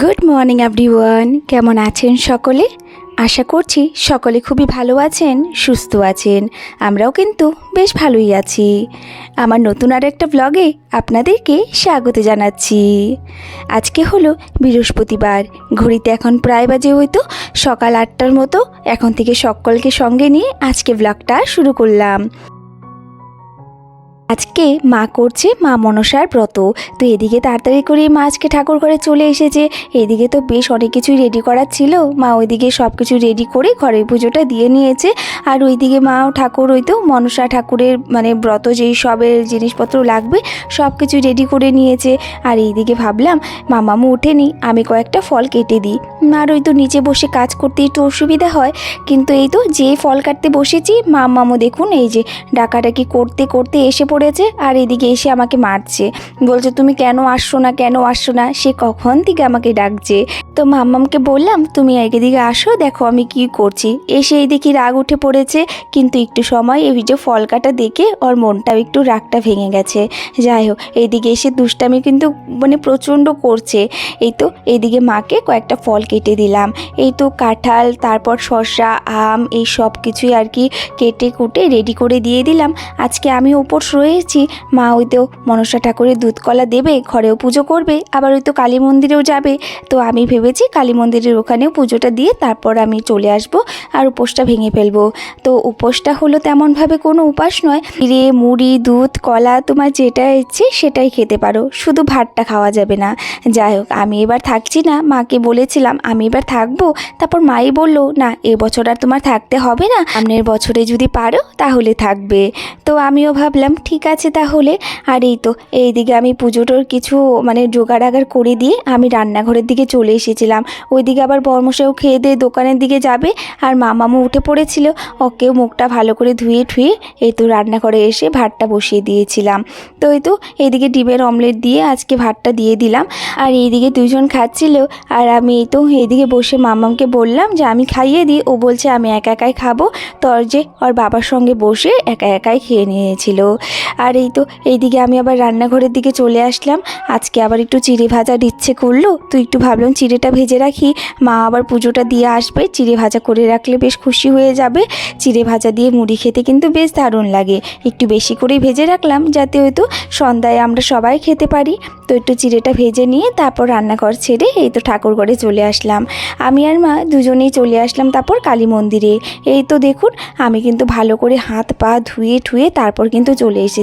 Good morning everyone কেমন আছেন সকলে? আশা করছি সকলে খুবই ভালো আছেন, সুস্থ আছেন। আমরাও কিন্তু বেশ ভালোই আছি। আমার নতুন আর একটা ব্লগে আপনাদেরকে স্বাগত জানাচ্ছি। আজকে হলো বৃহস্পতিবার। ঘড়িতে এখন প্রায় বাজে হয়তো, সকাল আটটার মতো। এখন থেকে সকলকে সঙ্গে নিয়ে আজকে ব্লগটা শুরু করলাম। আজকে মা করছে মা মনসার ব্রত। তো এদিকে তাড়াতাড়ি করে মা আজকে ঠাকুর ঘরে চলে এসেছে। এদিকে তো বেশ অনেক কিছুই রেডি করার ছিল। মা ওইদিকে সব কিছু রেডি করে ঘরের পুজোটা দিয়ে নিয়েছে। আর ওইদিকে মাও ঠাকুর ওই তো মনসা ঠাকুরের মানে ব্রত যেই সবের জিনিসপত্র লাগবে সব কিছু রেডি করে নিয়েছে। আর এইদিকে ভাবলাম মামামু ওঠেনি আমি কয়েকটা ফল কেটে দিই। মার ওই তো নিচে বসে কাজ করতে একটু অসুবিধা হয়। কিন্তু এই তো যে ফল কাটতে বসেছি মামামু দেখুন, এই যে ডাকাডাকি করতে করতে এসে পড়েছে আর এদিকে এসে আমাকে মারছে। বলছে, তুমি কেন আসছো না, কেন আসছো না? সে কখন থেকে আমাকে ডাকছে। তো মাম্মামকে বললাম, তুমি এদিকে আসো, দেখো আমি কি করছি। এসে দেখি রাগ উঠে পড়েছে, কিন্তু একটু সময় এই যে ফল কাটা দেখে ওর মনটাও একটু রাগটা ভেঙে গেছে। যাই হোক এইদিকে এসে দুষ্টামি কিন্তু মানে প্রচণ্ড করছে। এই তো এইদিকে মাকে কয়েকটা ফল কেটে দিলাম। এই তো কাঁঠাল, তারপর শসা, আম, এই সব কিছুই আর কি কেটে কুটে রেডি করে দিয়ে দিলাম। আজকে আমি ওপর রয়েছি, মা ওই তো মনসা ঠাকুরের দুধ কলা দেবে, ঘরেও পুজো করবে, আবার ওই তো কালী মন্দিরেও যাবে। তো আমি ভেবেছি কালী মন্দিরের ওখানেও পুজোটা দিয়ে তারপর আমি চলে আসব আর উপোসটা ভেঙে ফেলব। তো উপোসটা হলো তেমনভাবে কোনো উপাস নয় রে মুড়ি, দুধ, কলা, তোমার যেটা ইচ্ছে সেটাই খেতে পারো, শুধু ভাতটা খাওয়া যাবে না। যাই হোক, আমি এবার থাকছি না, মাকে বলেছিলাম আমি এবার থাকব, তারপর মাই বলল, না এবছর আর তোমার থাকতে হবে না, সামনের বছরে যদি পারো তাহলে থাকবে। তো আমিও ভাবলাম, ঠিক আছে তাহলে? আর এই তো, এইদিকে আমি পুজোটোর কিছু মানে জোগাড় আগার করে দিয়ে আমি রান্নাঘরের দিকে চলে এসেছিলাম। ওইদিকে আবার বর্মশাও খেয়ে দিয়ে দোকানের দিকে যাবে, আর মামামু উঠে পড়েছিল। ওকেও মুখটা ভালো করে ধুয়ে ঠুয়ে এই তো রান্নাঘরে এসে ভাতটা বসিয়ে দিয়েছিলাম। তো এই তো, এইদিকে ডিমের অমলেট দিয়ে আজকে ভাতটা দিয়ে দিলাম। আর এইদিকে দুজন খাচ্ছিল, আর আমি এই তো এইদিকে বসে মামামকে বললাম যে আমি খাইয়ে দিই। ও বলছে, আমি একা একাই খাব। তোর যে ওর বাবার সঙ্গে বসে একা একাই খেয়ে নিয়েছিল। আর এই তো, এইদিকে আমি আবার রান্নাঘরের দিকে চলে আসলাম। আজকে আবার একটু চিড়ে ভাজার ইচ্ছে করল। তো একটু ভাবলাম চিড়েটা ভেজে রাখি। মা আবার পুজোটা দিয়ে আসবে, চিড়ে ভাজা করে রাখলে বেশ খুশি হয়ে যাবে। চিড়ে ভাজা দিয়ে মুড়ি খেতে কিন্তু বেশ দারুণ লাগে। একটু বেশি করেই ভেজে রাখলাম যাতে হয়তো সন্ধ্যায় আমরা সবাই খেতে পারি। তো একটু চিড়েটা ভেজে নিয়ে তারপর রান্নাঘর ছেড়ে এই তো ঠাকুর ঘরে চলে আসলাম। আমি আর মা দুজনেই চলে আসলাম তারপর কালী মন্দিরে। এই তো দেখুন, আমি কিন্তু ভালো করে হাত পা ধুয়ে, ঠুয়ে তারপর কিন্তু চলে এসেছি।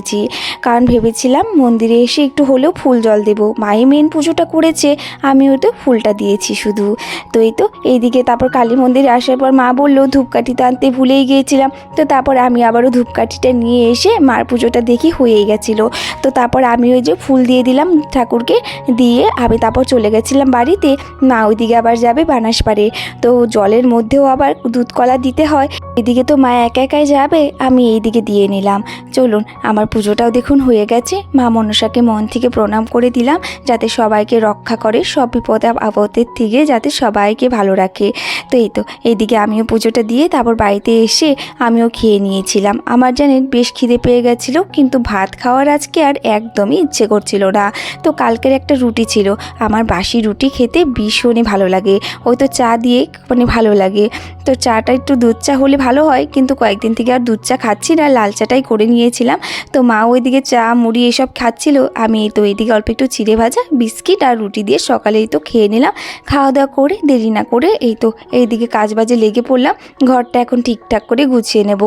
কারণ ভেবেছিলাম মন্দিরে এসে একটু হলেও ফুল জল দেবো। মাই মেন পুজোটা করেছে, আমি ওই তো ফুলটা দিয়েছি শুধু। তো এই তো, এইদিকে তারপর কালী মন্দিরে আসার পর মা বলল, ধূপকাঠি তো আনতে ভুলেই গিয়েছিলাম। তো তারপর আমি আবারও ধূপকাঠিটা নিয়ে এসে মার পুজোটা দেখি হয়েই গেছিল। তো তারপর আমি ওই যে ফুল দিয়ে দিলাম ঠাকুরকে, দিয়ে আমি তারপর চলে গেছিলাম বাড়িতে। মা ওইদিকে আবার যাবে বানাসপাড়ে। তো জলের মধ্যেও আবার দুধ কলা দিতে হয়। এদিকে তো মা একা একাই যাবে, আমি এইদিকে দিয়ে নিলাম। চলুন, আমার পুজোটাও দেখুন হয়ে গেছে। মা মনসাকে মন থেকে প্রণাম করে দিলাম, যাতে সবাইকে রক্ষা করে, সব বিপদে আপদের থেকে যাতে সবাইকে ভালো রাখে। তো এই তো, এইদিকে আমিও পুজোটা দিয়ে তারপর বাড়িতে এসে আমিও খেয়ে নিয়েছিলাম। আমার জানেন বেশ খিদে পেয়ে গেছিল, কিন্তু ভাত খাওয়ার আজকে আর একদমই ইচ্ছে করছিল না। তো কালকের একটা রুটি ছিল, আমার বাসি রুটি খেতে ভীষণই ভালো লাগে। ওই তো চা দিয়ে মানে ভালো লাগে। তো চাটা একটু দুধ চা হলে ভালো হয়, কিন্তু কয়েকদিন থেকে আর দুধ চা খাচ্ছি না, লাল চাটাই করে নিয়েছিলাম। তো মা ওইদিকে চা, মুড়ি এসব খাচ্ছিল। আমি তো এইদিকে অল্প একটু চিড়ে ভাজা, বিস্কিট আর রুটি দিয়ে সকালেই তো খেয়ে নিলাম। খাওয়া দাওয়া করে, দেরি না করে এই তো এইদিকে কাজ বাজে লেগে পড়লাম। ঘরটা এখন ঠিকঠাক করে গুছিয়ে নেব।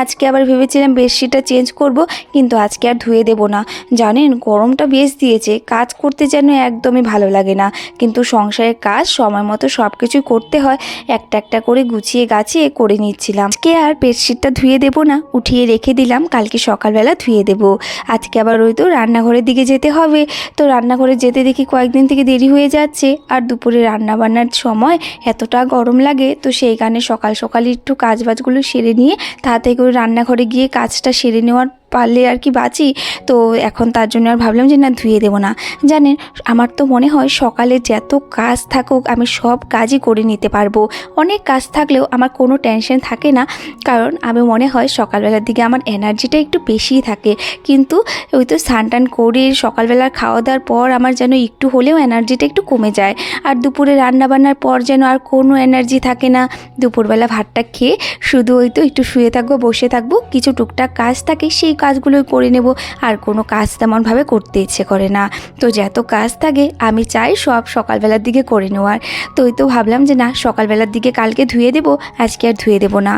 আজকে আবার ভেবেছিলাম বেডশিটটা চেঞ্জ করব, কিন্তু আজকে আর ধুয়ে দেবো না। জানেন, গরমটা বেশ দিয়েছে, কাজ করতে যেন একদমই ভালো লাগে না। কিন্তু সংসারের কাজ, সময় মতো সব কিছুই করতে হয়। একটা একটা করে গুছিয়ে গাছিয়ে করে নিচ্ছিলাম। আজকে আর বেডশিটটা ধুয়ে দেবো না, উঠিয়ে রেখে দিলাম। কালকে সকালবেলা ধুয়ে দেবো। আজকে আবার ওই তো রান্নাঘরের দিকে যেতে হবে। তো রান্নাঘরে যেতে দেখি কয়েকদিন থেকে দেরি হয়ে যাচ্ছে। আর দুপুরে রান্নাবান্নার সময় এতটা গরম লাগে। তো সেই কারণে সকাল সকালে একটু কাজবাজগুলো সেরে নিয়ে তাড়াতাড়ি করে রান্নাঘরে গিয়ে কাজটা সেরে নেওয়ার পারলে আর কি বাঁচি। তো এখন তার জন্য আর ভাবলাম যে না, ধুয়ে দেবো না। জানেন, আমার তো মনে হয় সকালে যত কাজ থাকুক, আমি সব কাজই করে নিতে পারব। অনেক কাজ থাকলেও আমার কোনো টেনশন থাকে না। কারণ আমি মনে হয় সকালবেলার দিকে আমার এনার্জিটা একটু বেশিই থাকে। কিন্তু ওই তো স্নান টান করে সকালবেলার খাওয়া দাওয়ার পর আমার যেন একটু হলেও এনার্জিটা একটু কমে যায়। আর দুপুরে রান্না বান্নার পর যেন আর কোনো এনার্জি থাকে না। দুপুরবেলা ভাতটা খেয়ে শুধু ওই তো একটু শুয়ে থাকব, বসে থাকব, কিছু টুকটাক কাজ থাকে, সেই কাজগুলোই করে নেব, আর কোনো কাজ তেমনভাবে করতে ইচ্ছে করে না। তো যত কাজ থাকে, আমি চাই সব সকালবেলার দিকে করে নেওয়ার। তো তো ভাবলাম যে না, সকালবেলার দিকে কালকে ধুয়ে দেবো, আজকে আর ধুয়ে দেবো না।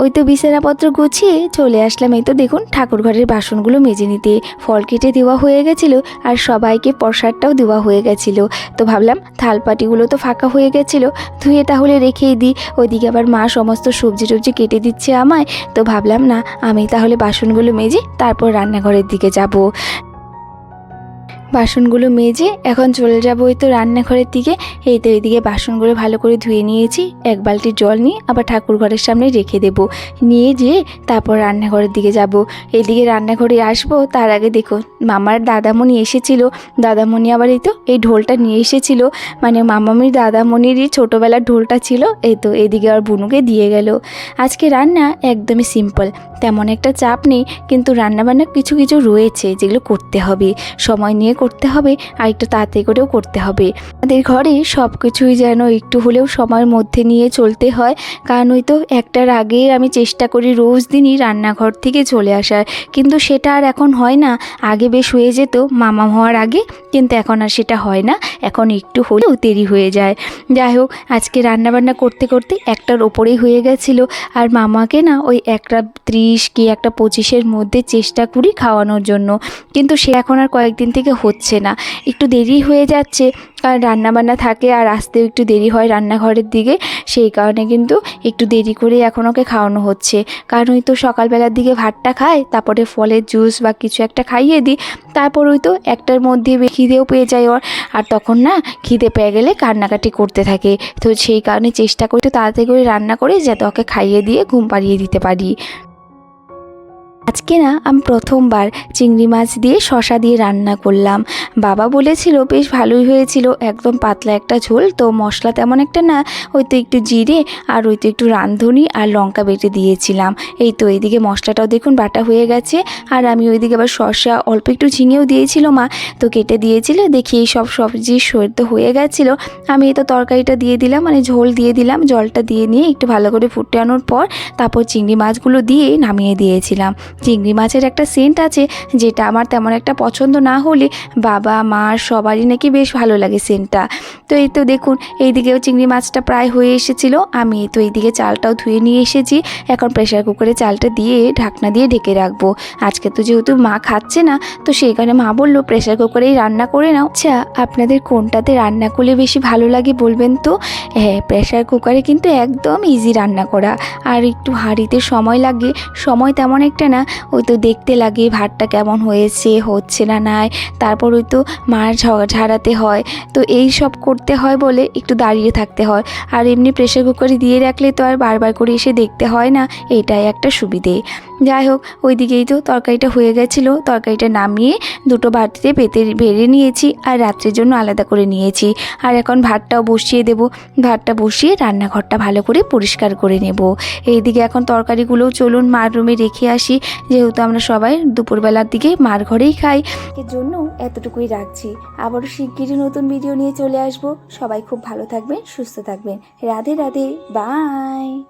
ওই তো বিছানাপত্র গুছিয়ে চলে আসলাম। এই তো দেখুন ঠাকুর ঘরের বাসনগুলো মেজে নিতে। ফল কেটে দেওয়া হয়ে গেছিল আর সবাইকে প্রসাদটাও দেওয়া হয়ে গেছিল। তো ভাবলাম, থালপাটিগুলো তো ফাঁকা হয়ে গেছিল, ধুয়ে তাহলে রেখেই দিই। ওইদিকে আবার মা সমস্ত সবজি টবজি কেটে দিচ্ছে আমায়। তো ভাবলাম, না, আমি তাহলে বাসনগুলো মেজে তারপর রান্নাঘরের দিকে যাব। বাসনগুলো মেজে এখন চলে যাব ওই তো রান্নাঘরের দিকে। এই তো এইদিকে বাসনগুলো ভালো করে ধুয়ে নিয়েছি। এক বালতি জল নিয়ে আবার ঠাকুর ঘরের সামনে রেখে দেব। নিয়ে যেয়ে তারপর রান্নাঘরের দিকে যাব। এইদিকে রান্নাঘরে আসব, তার আগে দেখো, মামার দাদামণি এসেছিল। দাদামণি আবার এই তো, এই ঢোলটা নিয়ে এসেছিল। মানে মামামির দাদামণিরই ছোটোবেলার ঢোলটা ছিল। এই তো এদিকে আর বুনুকে দিয়ে গেল। আজকে রান্না একদমই সিম্পল। তেমন একটা চাপ নেই, কিন্তু রান্নাবান্না কিছু কিছু রয়েছে যেগুলো করতে হবে। সময় নিয়ে করতে হবে আর একটু তাড়াতাড়ি করেও করতে হবে। আমাদের ঘরে সব কিছুই যেন একটু হলেও সময়ের মধ্যে নিয়ে চলতে হয়, কারণ ওই তো একটার আগে আমি চেষ্টা করি রোজ দিনই রান্নাঘর থেকে চলে আসার। কিন্তু সেটা আর এখন হয় না, আগে বেশ হয়ে যেত, মামা হওয়ার আগে, কিন্তু এখন আর সেটা হয় না, এখন একটু হলেও দেরি হয়ে যায়। যাই হোক, আজকে রান্নাবান্না করতে করতে একটার ওপরেই হয়ে গেছিল, আর মামাকে না ওই একটা ত্রিশ কি একটা পঁচিশের মধ্যে চেষ্টা করি খাওয়ানোর জন্য। কিন্তু সে এখন আর কয়েকদিন থেকে হচ্ছে না। একটু দেরি হয়ে যাচ্ছে, কারণ রান্নাবান্না থাকে আর আসতেও একটু দেরি হয় রান্নাঘরের দিকে। সেই কারণে কিন্তু একটু দেরি করে এখন ওকে খাওয়ানো হচ্ছে। কারণ ওই তো সকালবেলার দিকে ভাতটা খায়, তারপরে ফলের জুস বা কিছু একটা খাইয়ে দিই। তারপর ওই তো একটার মধ্যে খিদেও পেয়ে যায় ওর। আর তখন না খিদে পেয়ে গেলে কান্নাকাটি করতে থাকে। তো সেই কারণে চেষ্টা করি তো তাড়াতাড়ি করে রান্না করে যাতে ওকে খাইয়ে দিয়ে ঘুম পাড়িয়ে দিতে পারি। আজকে না আমি প্রথমবার চিংড়ি মাছ দিয়ে শশা দিয়ে রান্না করলাম। বাবা বলেছিল, বেশ ভালোই হয়েছিল, একদম পাতলা একটা ঝোল, তো মশলা তেমন একটা না, ওই তো একটু জিরে আর ওই তো একটু রাঁধুনি আর লঙ্কা বেটে দিয়েছিলাম। এই তো এইদিকে মশলাটাও দেখুন বাটা হয়ে গেছে, আর আমি ওইদিকে আবার শসা অল্প একটু ঝিঙেও দিয়েছিল মা, তো কেটে দিয়েছিল, দেখি এই সব সবজি সেদ্ধ হয়ে গেছিল। আমি এই তো তরকারিটা দিয়ে দিলাম মানে ঝোল দিয়ে দিলাম, জলটা দিয়ে নিয়ে একটু ভালো করে ফুটে আনোর পর তারপর চিংড়ি মাছগুলো দিয়ে নামিয়ে দিয়েছিলাম। চিংড়ি মাছের একটা সেন্ট আছে, যেটা আমার তেমন একটা পছন্দ না হলে বাবা, মা সবারই নাকি বেশ ভালো লাগে সেন্টটা তো এই তো দেখুন, এইদিকেও চিংড়ি মাছটা প্রায় হয়ে এসেছিল। আমি তো এইদিকে চালটাও ধুয়ে নিয়ে এসেছি। এখন প্রেশার কুকারে চালটা দিয়ে, ঢাকনা দিয়ে ঢেকে রাখব। আজকে তো যেহেতু মা খাচ্ছে না, তো সেই কারণে মা বলল প্রেশার কুকারেই রান্না করে নাও। আচ্ছা আপনাদের কোনটাতে রান্না করলে বেশি ভালো লাগে বলবেন তো? হ্যাঁ প্রেশার কুকারে কিন্তু একদম ইজি রান্না করা। আর একটু হাঁড়িতে সময় লাগে, সময় তেমন একটা না ওই তো দেখতে লাগে ভাতটা কেমন হয়েছে, হচ্ছে না নাই। তারপর ওই তো মার ঝাড়াতে হয়। তো এই সব করতে হয় বলে একটু দাঁড়িয়ে থাকতে হয়। আর এমনি প্রেশার কুকারে দিয়ে রাখলে তো আর বারবার করে এসে দেখতে হয় না, এটাই একটা সুবিধে। যাই হোক, ওইদিকেই তো তরকারিটা হয়ে গেছিল। তরকারিটা নামিয়ে দুটো বাটিতে পেতে, বেড়ে নিয়েছি আর রাত্রের জন্য আলাদা করে নিয়েছি। আর এখন ভাতটাও বসিয়ে দেব। ভাতটা বসিয়ে রান্নাঘরটা ভালো করে পরিষ্কার করে নেব। এইদিকে এখন তরকারিগুলোও চলুন মার রুমে রেখে আসি। যেহেতু আমরা সবাই দুপুরবেলার দিকে মার ঘরেই খাই। এর জন্য এতটুকুই রাখছি। আবারও শিগগিরই নতুন ভিডিও নিয়ে চলে আসব। সবাই খুব ভালো থাকবেন, সুস্থ থাকবেন। রাধে রাধে। বাই